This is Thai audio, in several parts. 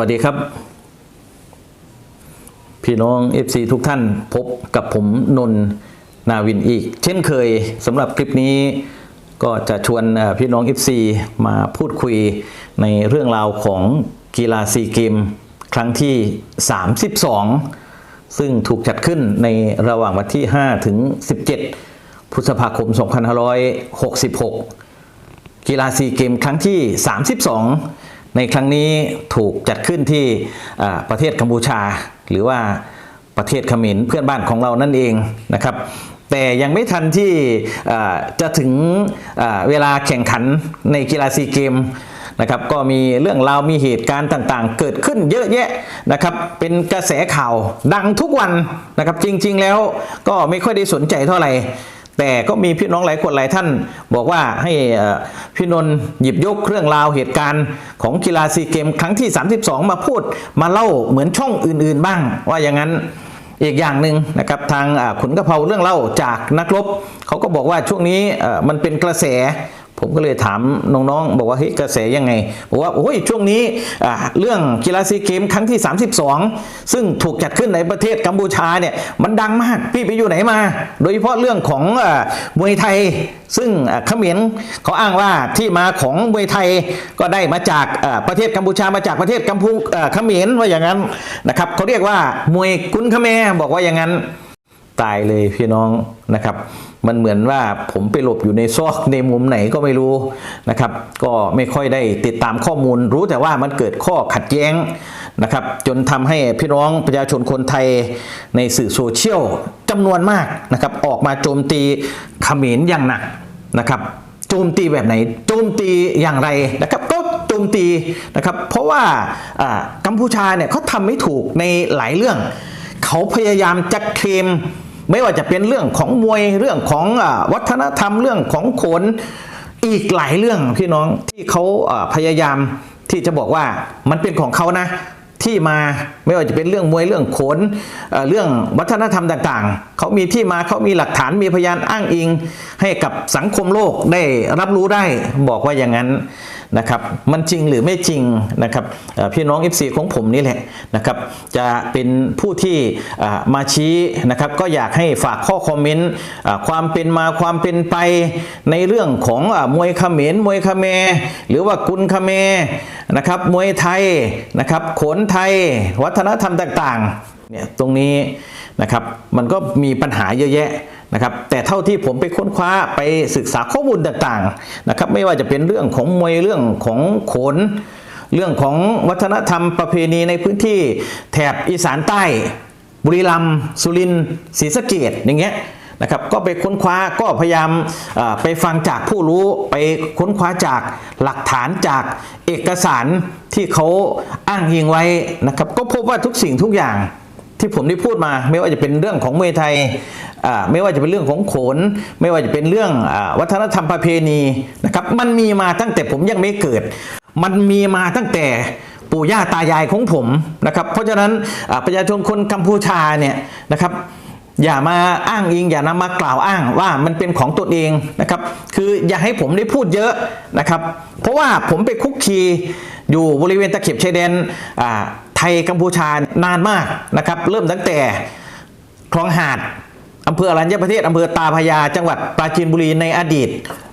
วัสดีครับ พี่น้อง FC ทุกท่านพบกับผมนนท์นาวินอีก เช่นเคยสำหรับคลิปนี้ก็จะชวนพี่น้อง FC มาพูดคุยในเรื่องราวของกีฬาซีเกมครั้งที่ 32 ซึ่งถูกจัดขึ้นในระหว่างวันที่ 5 ถึง 17 พฤษภาคม 2566 กีฬาซีเกมครั้งที่ 32 ในครั้งนี้ถูกจัดขึ้นที่ประเทศกัมพูชา หรือว่าประเทศเขมรเพื่อนบ้านของเรานั่นเองนะครับ แต่ยังไม่ทันที่จะถึงเวลาแข่งขันในกีฬาซีเกมนะครับก็มีเรื่องราวมีเหตุการณ์ต่างๆ เกิดขึ้นเยอะแยะนะครับเป็นกระแสข่าวดังทุกวันนะครับจริงๆแล้วก็ไม่ค่อยได้สนใจเท่าไหร่ แต่ก็มีพี่น้องหลายคนหลายท่าน บอกว่าให้พี่นนท์หยิบยกเรื่องราวเหตุการณ์ของกีฬาซีเกมครั้งที่ 32 มาพูดมาเล่าเหมือนช่องอื่นๆบ้าง ว่าอย่างนั้นอีกอย่างหนึ่งนะครับทางขุนกระเพราเรื่องเล่าจากนักรบเขาก็บอกว่าช่วงนี้มันเป็นกระแส ผมก็เลยถามน้องๆ บอกว่าเฮ้ยกระแสยังไงบอกว่าโอ้ยช่วงนี้เรื่องกีฬาซีเกมครั้งที่ 32 ซึ่งถูกจัดขึ้นในประเทศกัมพูชาเนี่ยมันดังมากพี่ไปอยู่ไหนมา โดยเฉพาะเรื่องของมวยไทย ซึ่งเขมรเขาอ้างว่าที่มาของมวยไทยก็ได้มาจากประเทศกัมพูชามาจากประเทศกัมพูเขมรว่าอย่างนั้นนะครับเขาเรียกว่ามวยกุนเขมรบอกว่าอย่างนั้น ตายเลยพี่น้องนะครับ มันเหมือนว่าผมไปหลบอยู่ในซอกในมุมไหนก็ไม่รู้นะครับ ก็ไม่ค่อยได้ติดตามข้อมูล รู้แต่ว่ามันเกิดข้อขัดแย้งนะครับ จนทำให้พี่น้องประชาชนคนไทยในสื่อโซเชียลจำนวนมากนะครับ ออกมาโจมตีเขมรอย่างหนักนะครับ โจมตีแบบไหน โจมตีอย่างไรนะครับก็โจมตีนะครับเพราะว่าอ่ากัมพูชาเนี่ยเขาทำไม่ถูกในหลายเรื่อง เขาพยายามจะเคลม ไม่ว่าจะเป็นเรื่องของมวยเรื่องของอวัฒนธรรมเรื่องของโขนอีกหลายเรื่องพี่น้องที่เขาพยายามที่จะบอกว่ามันเป็นของเขานะที่มาไม่ว่าจะเป็นเรื่องมวยเรื่องโขนเรื่องวัฒนธรรมต่างๆ เขามีที่มาเขามีหลักฐานมีพยานอ้างอิง ให้กับสังคมโลกได้รับรู้ได้บอกว่าอย่างนั้นนะครับมันจริงหรือไม่จริงนะครับพี่น้อง FC ของผมนี่แหละนะครับจะเป็นผู้ที่มาชี้นะครับก็อยากให้ฝากข้อคอมเมนต์ความเป็นมาความเป็นไปในเรื่องของอมวยเขมรมวยเขมรหรือว่ากุนเขมรนะครับมวยไทยนะครับขนไทย วัฒนธรรมต่างๆเนี่ยตรงนี้นะครับมันก็มีปัญหาเยอะแยะ นะครับแต่เท่าที่ผมไปค้นคว้าไปศึกษาข้อมูลต่างๆนะครับไม่ว่าจะเป็นเรื่องของมวยเรื่องของโขน เรื่องของวัฒนธรรมประเพณีในพื้นที่แถบอีสานใต้ บุรีรัมย์สุรินทร์ศรีสะเกดอย่างเงี้ยนะครับก็ไปค้นคว้าก็พยายามไปฟังจากผู้รู้ไปค้นคว้าจากหลักฐานจากเอกสารที่เขาอ้างอิงไว้นะครับก็พบว่าทุกสิ่งทุกอย่าง ที่ผมได้พูดมา ไม่ว่าจะเป็นเรื่องของมวยไทยไม่ว่าจะเป็นเรื่องของโขน ไม่ว่าจะเป็นเรื่องอวัฒนธรรมประเพณีนะครับ มันมีมาตั้งแต่ผมยังไม่เกิด มันมีมาตั้งแต่ปู่ย่าตายายของผมนะครับ เพราะฉะนั้นประชาชนคนกัมพูชาเนี่ยนะครับ อย่ามาอ้างอิงอย่านำมากล่าวอ้างว่ามันเป็นของตัวเองนะครับ คืออย่าให้ผมได้พูดเยอะนะครับ เพราะว่าผมไปคุกคีอยู่บริเวณตะเข็บชายแดนอ่า ไทยกัมพูชานานมากนะครับเริ่มตั้งแต่คลองหาดอำเภออรัญญประเทศอำเภอตาพยา จังหวัดปราจีนบุรีในอดีต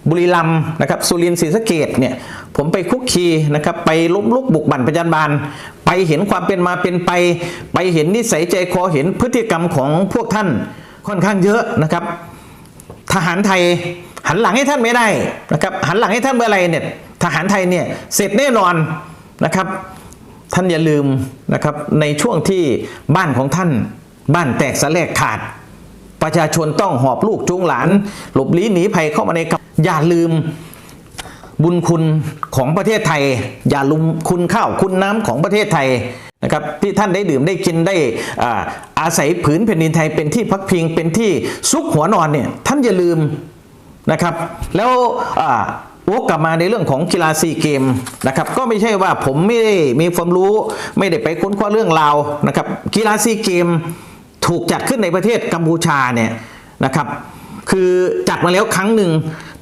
บุรีรัมย์นะครับสุรินทร์ศรีสะเกดเนี่ยผมไปคุกคีนะครับไปล้มลุกบุกบั่นประจันบานไปเห็นความเป็นมาเป็นไป ไปเห็นนิสัยใจคอเห็นพฤติกรรมของพวกท่านค่อนข้างเยอะนะครับ ทหารไทยหันหลังให้ท่านไม่ได้นะครับหันหลังให้ท่านเมื่อไหรเนี่ยทหารไทยเนี่ยเสร็จแน่นอนนะครับ ท่านอย่าลืมนะครับในช่วงที่บ้านของท่าน บ้านแตกสะแลกขาด ประชาชนต้องหอบลูกจูงหลาน หลบลี้หนีภัยเข้ามาในกับอย่าลืมบุญคุณของประเทศไทย อย่าลืมคุณข้าวคุณน้ำของประเทศไทยนะครับที่ท่านได้ดื่มได้กินได้อ่าอาศัยผืนแผ่นดินไทยเป็นที่พักพิงเป็นที่ซุกหัวนอนเนี่ยท่านอย่าลืมนะครับ แล้วอ่า วกกลับมาในเรื่องของกีฬาซีเกมนะครับก็ไม่ใช่ว่าผมไม่ได้มีความรู้ไม่ได้ไปค้นคว้าเรื่องราวนะครับกีฬาซีเกมถูกจัดขึ้นในประเทศกัมพูชาเนี่ยนะครับคือจัดมาแล้วครั้งหนึ่ง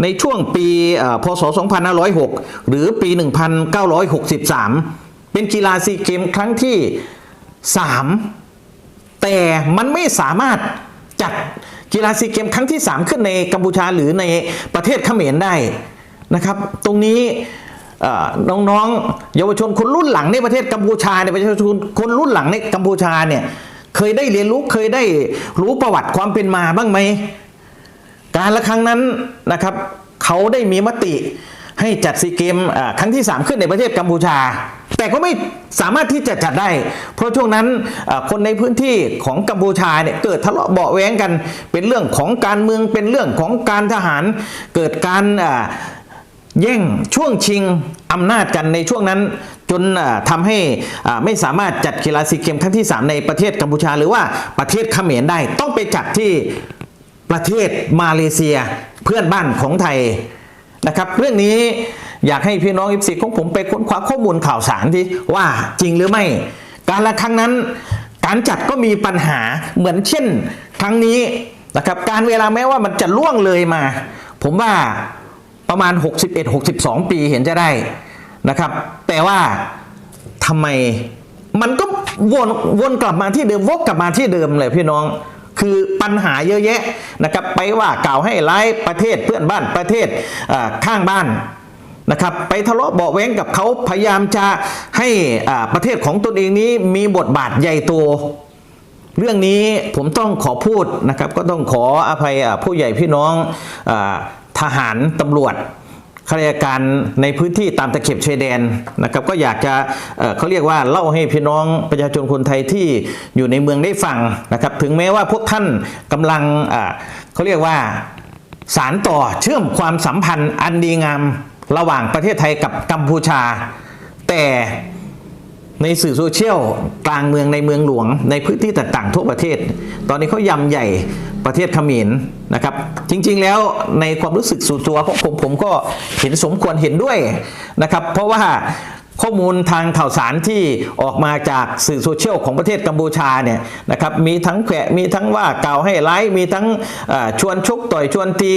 ในช่วงปีเอ่อพศ 2506 หรือปี 1963เป็นเป็นกีฬาซีเกมครั้งที่ 3 แต่มันไม่สามารถจัดกีฬาซีเกมครั้งที่ 3 ขึ้นในกัมพูชาหรือในประเทศเขมรได้ นะครับ ตรงนี้เอ่อน้องๆ เยาวชนคนรุ่นหลังในประเทศกัมพูชาในยประชาชนคนรุ่นหลังในกัมพูชาเนี่ยเคยได้เรียนรู้เคยได้รู้ประวัติความเป็นมาบ้างไหม การละครั้งนั้นนะครับ เขาได้มีมติให้จัดซีเกมครั้งที่ 3 ขึ้นในประเทศกัมพูชา แต่ก็ไม่สามารถที่จะจัดได้ เพราะช่วงนั้นคนในพื้นที่ของกัมพูชาเนี่ยเกิดทะเลาะเบาแว้งกัน เป็นเรื่องของการเมืองเป็นเรื่องของการทหาร เกิดการ แย่งช่วงชิงอำนาจกันในช่วงนั้น จนอ่าทำให้ไม่สามารถจัดกีฬาซีเกมครั้งที่ 3 ในประเทศกัมพูชา หรือว่าประเทศเขมรได้ ต้องไปจัดที่ประเทศมาเลเซียเพื่อนบ้านของไทยนะครับ เรื่องนี้อยากให้พี่น้องอิฟซีของผมไปค้นคว้าข้อมูลข่าวสารที่ว่าจริงหรือไม่ การละครั้งนั้นการจัดก็มีปัญหาเหมือนเช่น ครั้งนี้นะครับการเวลาแม้ว่ามันจะล่วงเลยมา ผมว่า ประมาณ 61-62 ปีเห็นจะได้นะครับ แต่ว่าทำไมมันก็วนวนกลับมาที่เดิมวกกลับมาที่เดิมเลยพี่น้องคือปัญหาเยอะแยะนะครับไปว่ากล่าวให้ร้ายประเทศเพื่อนบ้านประเทศข้างบ้านนะครับไปทะเลาะเบาแว้งกับเขาพยายามจะให้ประเทศของตนเองนี้มีบทบาทใหญ่โต เรื่องนี้ผมต้องขอพูดนะครับก็ต้องขออภัยผู้ใหญ่พี่น้องอ ทหารตำรวจข้าราชการในพื้นที่ตามตะเข็บชายแดนนะครับก็อยากจะเเขาเรียกว่าเล่าให้พี่น้องประชาชนคนไทยที่อยู่ในเมืองได้ฟังนะครับถึงแม้ว่าพวกท่านกำลังเขาเรียกว่าสารต่อเชื่อมความสัมพันธ์อันดีงามระหว่างประเทศไทยกับกัมพูชา แต่ ในสื่อโซเชียลกลางเมืองในเมืองหลวง ในพื้นที่ต่างๆทั่วประเทศ ตอนนี้เขายำใหญ่ประเทศเขมรนะครับ จริงๆแล้วในความรู้สึกส่วนตัวของผมผมก็เห็นสมควรเห็นด้วยนะครับ เพราะว่าข้อมูลทางข่าวสารที่ออกมาจากสื่อโซเชียลของประเทศกัมพูชาเนี่ยนะครับมีทั้งแขวะมีทั้งว่ากล่าวให้ร้ายมีทั้งชวนชกต่อยชวนตี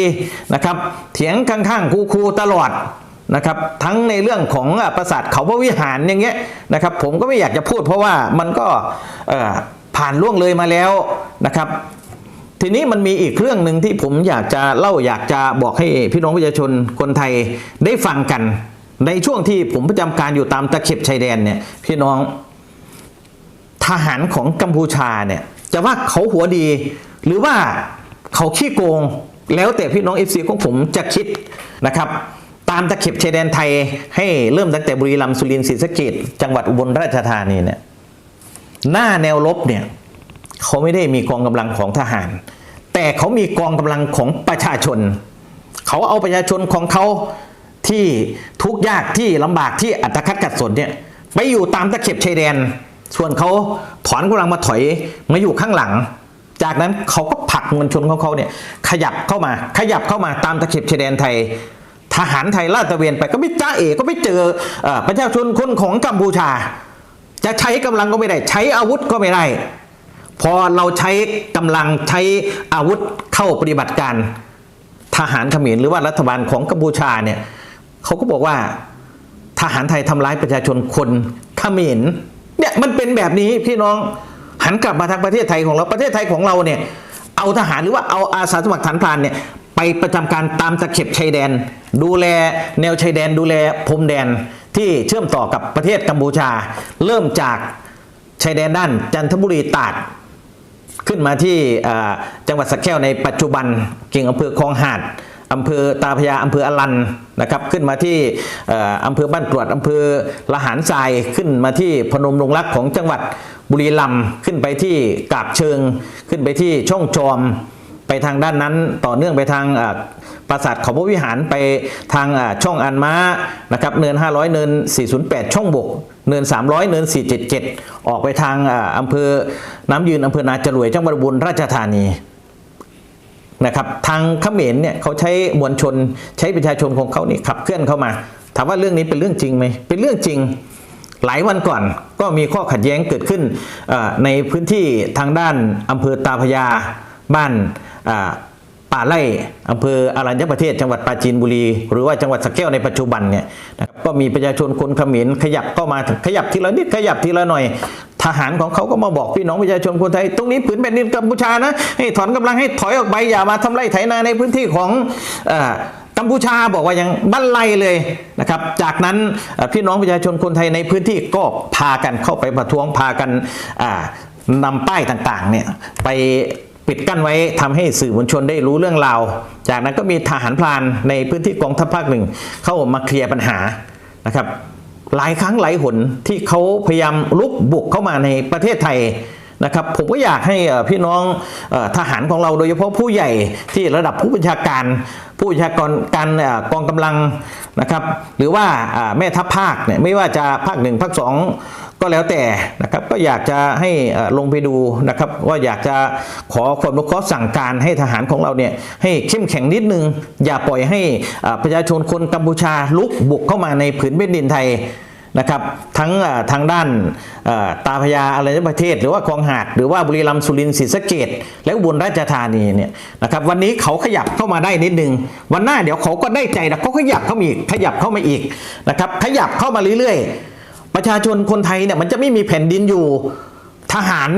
นะครับเถียงข้างๆคูๆตลอด นะครับทั้งในเรื่องของปราสาทเขาพระวิหารอย่างเงี้ยนะครับผมก็ไม่อยากจะพูดเพราะว่ามันก็ผ่านล่วงเลยมาแล้วนะครับ ทีนี้มันมีอีกเรื่องหนึ่งที่ผมอยากจะเล่าอยากจะบอกให้พี่น้องประชาชนคนไทยได้ฟังกัน ในช่วงที่ผมประจำการอยู่ตามตะเข็บชายแดนเนี่ยพี่น้องทหารของกัมพูชาเนี่ยจะว่าเขาหัวดี หรือว่าเขาขี้โกง แล้วแต่พี่น้องเอฟซีของผมจะคิดนะครับามตะเข็บชายแดนไทยให้เริ่มตั้งแต่บุรีรัมย์สุรินทร์ศรีสะเกษจังหวัดอุบลราชธานีเนี่ยหน้าแนวรบเนี่ยเขาไม่ได้มีกองกำลังของทหาร แต่เขามีกองกำลังของประชาชน เขาเอาประชาชนของเขาที่ทุกข์ยากที่ลำบากที่อัตคัดกัดสนเนี่ยไปอยู่ตามตะเข็บชายแดน ส่วนเขาถอนกำลังมาถอยมาอยู่ข้างหลัง จากนั้นเขาก็ผลักมวลชนของเขาเนี่ยขยับเข้ามาขยับเข้ามาตามตะเข็บชายแดนไทย ทหารไทยลาดตระเวนไปก็ไม่จ้าเอกก็ไม่เจออประชาชนคนของกัมพูชา จะใช้กำลังก็ไม่ได้ ใช้อาวุธก็ไม่ได้ พอเราใช้กำลังใช้อาวุธเข้าปฏิบัติการทหารเขมรหรือว่ารัฐบาลของกัมพูชาเนี่ยเขาก็บอกว่าทหารไทยทำร้ายประชาชนคนเขมรเนี่ยมันเป็นแบบนี้พี่น้องหันกลับมาทางประเทศไทยของเราประเทศไทยของเราเนี่ยเอาทหารหรือว่าเอาอาสาสมัครฐานพรานเนี่ย ไปประจำการตามตะเข็บชายแดน ดูแลแนวชายแดน ดูแลพรมแดนที่เชื่อมต่อกับประเทศกัมพูชา เริ่มจากชายแดนด้านจันทบุรีตาดขึ้นมาที่จังหวัดสระแก้วในปัจจุบันเก่งอำเภอคลองหาดอำเภอตาพยาอำเภออลันนะครับขึ้นมาที่อำเภอบ้านกรวดอำเภอละหารทรายขึ้นมาที่พนมรงรักของจังหวัดบุรีรัมย์ขึ้นไปที่กาบเชิง ขึ้นไปที่ช่องจอม ไปทางด้านนั้นต่อเนื่องไปทางอ่าปราสาทเขาพระวิหารไปทางช่องอันม้านะครับเนิน 500 เนิน 408 ช่องบก เนิน 300 เนิน 477 ออกไปทางอำเภอน้ำยืนอำเภอนาจรวยจังหวัดอุบลราชธานีนะครับทางเขมรเนี่ยเขาใช้มวลชนใช้ประชาชนของเขานี่ขับเคลื่อนเข้ามา ถามว่าเรื่องนี้เป็นเรื่องจริงไหมเป็นเรื่องจริงหลายวันก่อนก็มีข้อขัดแย้งเกิดขึ้นในพื้นที่ทางด้านอำเภอตาพยา บ้านป่าไร่อำเภออารัญญประเทศจังหวัดปราจีนบุรี หรือว่าจังหวัดสแก้วในปัจจุบันเนี่ยนะครับก็มีประชาชนคนเขมรขยับเข้ามาขยับทีละนิดขยับทีละหน่อย ทหารของเขาก็มาบอกพี่น้องประชาชนคนไทย ตรงนี้ผืนแผ่นดินกัมพูชานะให้ถอนกำลังให้ถอยออกไปอย่ามาทำไร่ไถนาในพื้นที่ของกัมพูชาบอกว่ายังบันไลเลยนะครับ จากนั้นพี่น้องประชาชนคนไทยในพื้นที่ก็พากันเข้าไปประท้วงพากันอ่านำป้ายต่างๆเนี่ยไป ปิดกั้นไว้ทำให้สื่อมวลชนได้รู้เรื่องราว จากนั้นก็มีทหารพรานในพื้นที่กองทัพภาคหนึ่ง เข้ามาเคลียร์ปัญหานะครับ หลายครั้งหลายหนที่เขาพยายามลุกบุกเข้ามาในประเทศไทยนะครับผมก็อยากให้พี่น้องอทหารของเราโดยเฉพาะผู้ใหญ่ที่ระดับผู้บัญชาการ ผู้บัญชาการการเอ่อกองกำลังนะครับ หรือว่าแม่ทัพภาคเนี่ยไม่ว่าจะภาคหนึ่งภาคสอง ก็แล้วแต่นะครับก็อยากจะให้ลงไปดูนะครับว่าอยากจะขอความรู้ขอสั่งการให้ทหารของเราเนี่ยให้เข้มแข็งนิดนึง อย่าปล่อยให้ประชาชนคนกัมพูชาลุกบุกเข้ามาในผืนแผ่นดินไทยนะครับทั้งทางด้านตาพยาอะไรประเทศ หรือว่าคลองหาดหรือว่าบุรีรัมย์สุรินทร์ศรีสะเกดและอุบลราชธานีเนี่ยนะครับวันนี้เขาขยับเข้ามาได้นิดนึง วันหน้าเดี๋ยวเขาก็ได้ใจนะเขาขยับเข้ามาอีกขยับเข้ามาอีกนะครับขยับเข้ามาเรื่อยๆ ประชาชนคนไทยเนี่ยมันจะไม่มีแผ่นดินอยู่ทหาร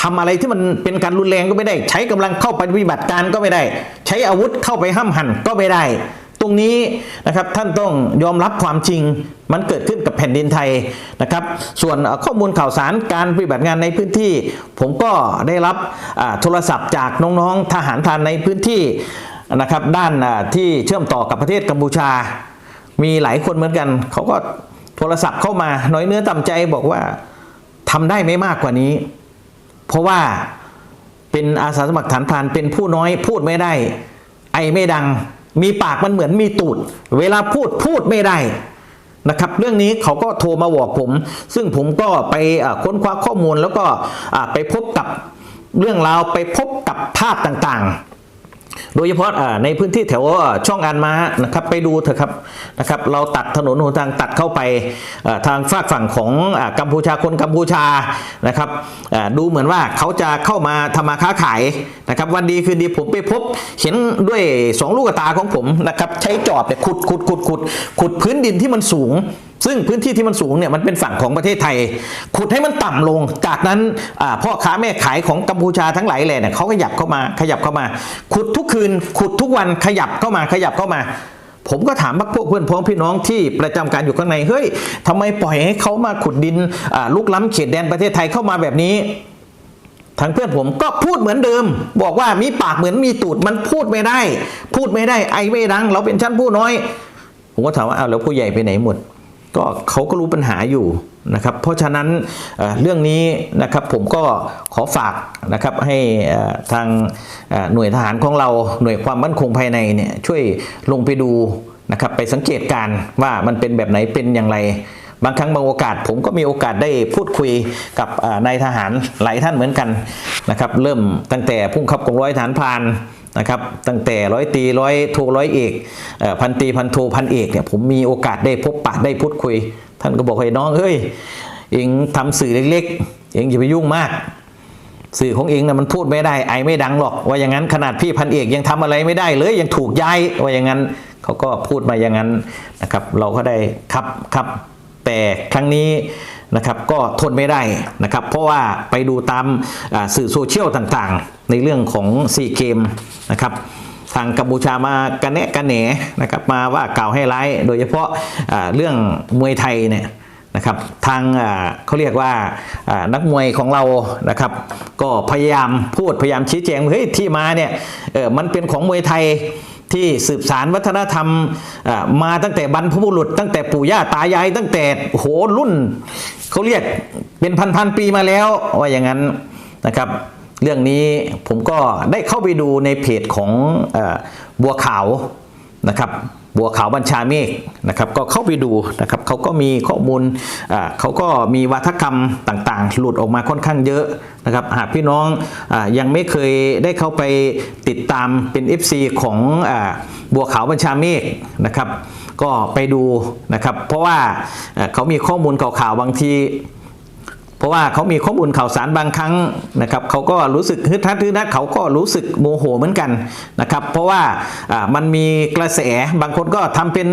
ทำอะไรที่มันเป็นการรุนแรงก็ไม่ได้ ใช้กำลังเข้าไปปฏิบัติการก็ไม่ได้ ใช้อาวุธเข้าไปห้ามหันก็ไม่ได้ ตรงนี้นะครับท่านต้องยอมรับความจริงมันเกิดขึ้นกับแผ่นดินไทยนะครับ ส่วนข้อมูลข่าวสารการปฏิบัติงานในพื้นที่ ผมก็ได้รับโทรศัพท์จากน้องๆทหารพรานในพื้นที่นะครับด้านที่เชื่อมต่อกับประเทศกัมพูชา มีหลายคนเหมือนกันเขาก็ โทรศัพท์เข้ามาน้อยเนื้อต่ำใจบอกว่าทำได้ไม่มากกว่านี้ เพราะว่าเป็นอาสาสมัครฐานพรานเป็นผู้น้อยพูดไม่ได้ ไอไม่ดัง มีปากมันเหมือนมีตูด เวลาพูดพูดไม่ได้นะครับเรื่องนี้เขาก็โทรมาบอกผม ซึ่งผมก็ไปค้นคว้าข้อมูลแล้วก็ไปพบกับเรื่องราวไปพบกับภาพต่างๆ โดยเฉพาะในพื้นที่แถวช่องอันมานะครับไปดูเถอะครับนะครับ เราตัดถนนหนทางตัดเข้าไปทางฝากฝั่งของกัมพูชาคนกัมพูชานะครับดูเหมือนว่าเขาจะเข้ามาทำมาค้าขายนะครับ วันดีคืนดีผมไปพบ เห็นด้วยสองลูกตาของผมนะครับ ใช้จอบเนี่ยขุดขุดขุดขุดขุดพื้นดินที่มันสูง ซึ่งพื้นที่ที่มันสูงเนี่ยมันเป็นฝั่งของประเทศไทย ขุดให้มันต่ำลง จากนั้นพ่อค้าแม่ขายของกัมพูชาทั้งหลายแหล่เนี่ยเขาขยับเข้ามาขยับเข้ามา ขุดทุกคืน ขุดทุกวันขยับเข้ามาขยับเข้ามา ผมก็ถามพวกเพื่อนพ้องพี่น้องที่ประจำการอยู่ข้างในเฮ้ยทำไมปล่อยให้เขามาขุดดินลุกล้ำเขตแดนประเทศไทยเข้ามาแบบนี้ทางเพื่อนผมก็พูดเหมือนเดิม บอกว่ามีปากเหมือนมีตูดมันพูดไม่ได้ พูดไม่ได้ไอไม่ดังเราเป็นชั้นผู้น้อย ผมก็ถามว่าเอาแล้วผู้ใหญ่ไปไหนหมด ก็เขาก็รู้ปัญหาอยู่นะครับเพราะฉะนั้นเรื่องนี้นะครับผมก็ขอฝากนะครับให้ทางหน่วยทหารของเราหน่วยความมั่นคงภายในเนี่ยช่วยลงไปดูนะครับไปสังเกตการ์ว่ามันเป็นแบบไหนเป็นอย่างไร บางครั้งบางโอกาสผมก็มีโอกาสได้พูดคุยกับนายทหารหลายท่านเหมือนกันนะครับเริ่มตั้งแต่ผู้บังคับกองร้อยฐานพาน นะครับตั้งแต่ร้อยตีร้อยโทร้อยเอกพันตีพันโทพันเอกเนี่ยผมมีโอกาสได้พบปะได้พูดคุย ท่านก็บอกให้น้องเฮ้ยเองทำสื่อเล็กๆ เองอย่าไปยุ่งมาก สื่อของเองนะมันพูดไม่ได้ไอไม่ดังหรอก ว่าอย่างนั้นขนาดพี่พันเอกยังทำอะไรไม่ได้เลยยังถูกย้ายว่าอย่างนั้นเขาก็พูดมาอย่างนั้นนะครับ เราก็ได้ครับครับแต่ครั้งนี้ นะครับก็ทนไม่ได้นะครับเพราะว่าไปดูตามสื่อโซเชียลต่างๆ ในเรื่องของซีเกมนะครับทางกัมพูชามากันแนะกันแหนนะครับมาว่ากล่าวให้ร้ายโดยเฉพาะเรื่องมวยไทยเนี่ยนะครับทางเขาเรียกว่านักมวยของเรานะครับ ก็พยายามพูดพยายามชี้แจงเฮ้ยที่มาเนี่ยมันเป็นของมวยไทย ที่สืบสารวัฒนธรรมมาตั้งแต่บรรพบุรุษ ตั้งแต่ปู่ย่าตายาย ตั้งแต่โหรุ่นเขาเรียกเป็นพันๆปีมาแล้วว่าอย่างนั้นนะครับ เรื่องนี้ผมก็ได้เข้าไปดูในเพจของอบัวขาวนะครับ บัวขาวบัญชาเมฆนะครับก็เข้าไปดูนะครับเขาก็มีข้อมูลเขาก็มีวัฒกรรมต่างๆ หลุดออกมาค่อนข้างเยอะนะครับหากพี่น้องอยังไม่เคยได้เข้าไปติดตามเป็น FC ของอบัวขาวบัญชาเมฆนะครับก็ไปดูนะครับเพราะว่าเขามีข้อมูลข่าวๆบางที ราะว่าเขามีข้อมูลข่าวสารบางครั้งนะครับเขาก็รู้สึกฮึดฮัดฮึดฮัดเขาก็รู้สึกโมโหเหมือนกันนะครับ เพราะว่ามันมีกระแสบางคนก็ทำเป็น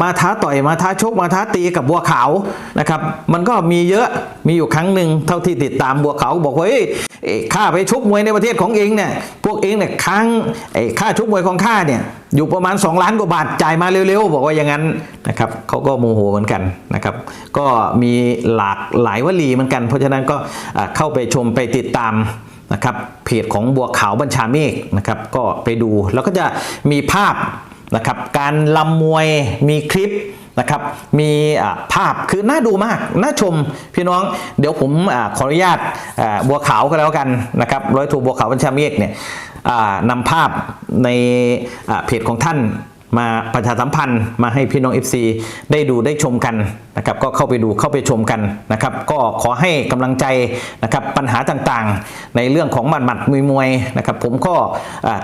มาท้าต่อยมาท้าชกมาท้าตีกับบัวขาวนะครับ มันก็มีเยอะมีอยู่ครั้งหนึ่งเท่าที่ติดตามบัวขาวบอกว่าเฮ้ยเอ้ยข้าไปชกมวยในประเทศของเองเนี่ยพวกเองเนี่ยครั้งไอ้าชกมวยของข้าเนี่ย อยู่ประมาณ 2 ล้านกว่าบาทจ่ายมาเร็วๆ บอกว่าอย่างนั้นนะครับเขาก็โมโหเหมือนกันนะครับ ก็มีหลากหลายวลีเหมือนกัน เพราะฉะนั้นก็เข้าไปชมไปติดตามนะครับเพจของบัวขาวบัญชาเมฆนะครับ ก็ไปดูแล้วก็จะมีภาพนะครับการลำมวยมีคลิปนะครับมีภาพคือน่าดูมาก น่าชมพี่น้อง เดี๋ยวผมอขออนุญาตบัวขาวก็แล้วกันนะครับร้อยโทบัวขาวบัญชาเมฆเนี่ย นำภาพในเพจของท่านมาประชาสัมพันธ์มาให้พี่น้อง FC ได้ดูได้ชมกันนะครับก็เข้าไปดูเข้าไปชมกันนะครับก็ขอให้กำลังใจนะครับปัญหาต่างๆ ในเรื่องของหมัดหมัดมวยมวยนะครับผมก็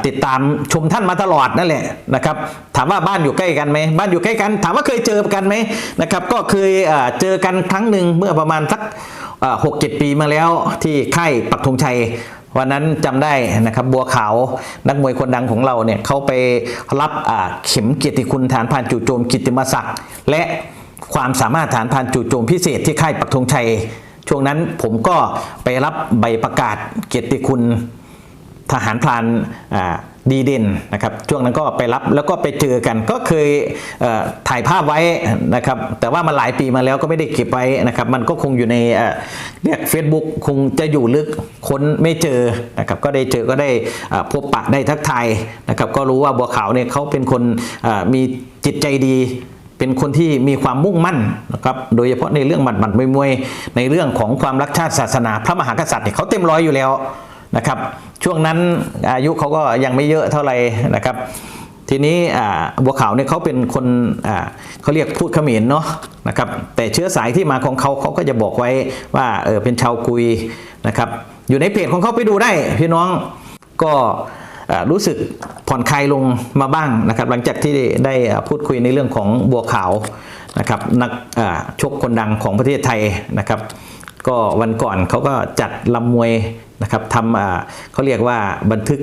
ติดตามชมท่านมาตลอดนั่นแหละนะครับถามว่าบ้านอยู่ใกล้กันไหมบ้านอยู่ใกล้กัน ถามว่าเคยเจอกันไหมนะครับก็เคยเจอกันครั้งหนึ่งเมื่อประมาณสักหกเจ็ดปีมาแล้วที่ค่ายปักธงชัย วันนั้นจำได้นะครับบัวขาวนักมวยคนดังของเราเนี่ยเขาไปรับเข็มเกียรติคุณฐานพรานจู่โจมกิติมศักดิ์และความสามารถฐานพรานจู่โจมพิเศษที่ค่ายปักธงชัย ช่วงนั้นผมก็ไปรับใบประกาศเกียรติคุณทหารพรานอ่า ดีเด่นนะครับช่วงนั้นก็ไปรับแล้วก็ไปเจอกันก็เคยเถ่ายภาพไว้นะครับแต่ว่ามันหลายปีมาแล้วก็ไม่ได้เก็บไว้นะครับมันก็คงอยู่ในเรียกเฟซบุ๊กคงจะอยู่ลึกค้นไม่เจอนะครับก็ได้เจอก็ได้พบปะได้ทักทายนะครับก็รู้ว่าบัวขาวเนี่ยเขาเป็นคนมีจิตใจดีเป็นคนที่มีความมุ่งมั่นนะครับ โดยเฉพาะในเรื่องหมัดหมัดมวยมวยในเรื่องของความรักชาติศาสนา พระมหากษัตริย์เนี่ยเขาเต็มร้อยอยู่แล้ว นะครับช่วงนั้นอายุเขาก็ยังไม่เยอะเท่าไหร่นะครับ ทีนี้บัวขาวเนี่ยเขาเป็นคนเขาเรียกพูดเขมรเนาะนะครับแต่เชื้อสายที่มาของเขาเขาก็จะบอกไว้ว่าเออเป็นชาวกุยนะครับอยู่ในเพจของเขาไปดูได้พี่น้องก็รู้สึกผ่อนคลายลงมาบ้างนะครับ หลังจากที่ได้พูดคุยในเรื่องของบัวขาวนะครับนักชกคนดังของประเทศไทยนะครับ ก็วันก่อนเขาก็จัดลำมวย นะครับทำเขาเรียกว่าบันทึก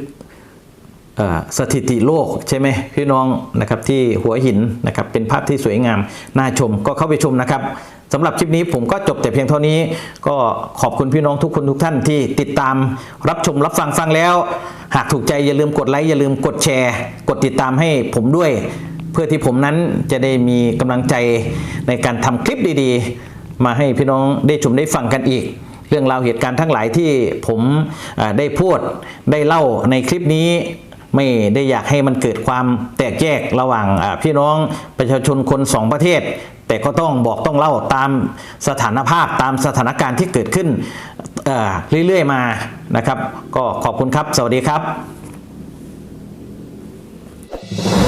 สถิติโลกใช่ไหมพี่น้องนะครับที่หัวหินนะครับเป็นภาพที่สวยงามน่าชมก็เข้าไปชมนะครับสำหรับคลิปนี้ผมก็จบแต่เพียงเท่านี้ ก็ขอบคุณพี่น้องทุกคนทุกท่านที่ติดตามรับชมรับฟังฟังแล้ว หากถูกใจอย่าลืมกดไลค์อย่าลืมกดแชร์ กดติดตามให้ผมด้วย เพื่อที่ผมนั้นจะได้มีกำลังใจในการทำคลิปดีๆ มาให้พี่น้องได้ชมได้ฟังกันอีก รื่องราวเหตุการณ์ทั้งหลายที่ผมได้พูดได้เล่าในคลิปนี้ไม่ได้อยากให้มันเกิดความแตกแยกระหว่างพี่น้องประชาชนคนสองประเทศ แต่ก็ต้องบอกต้องเล่าตามสถานภาพตามสถานการณ์ที่เกิดขึ้นเอ่อเรื่อยๆมานะครับ ก็ขอบคุณครับ สวัสดีครับ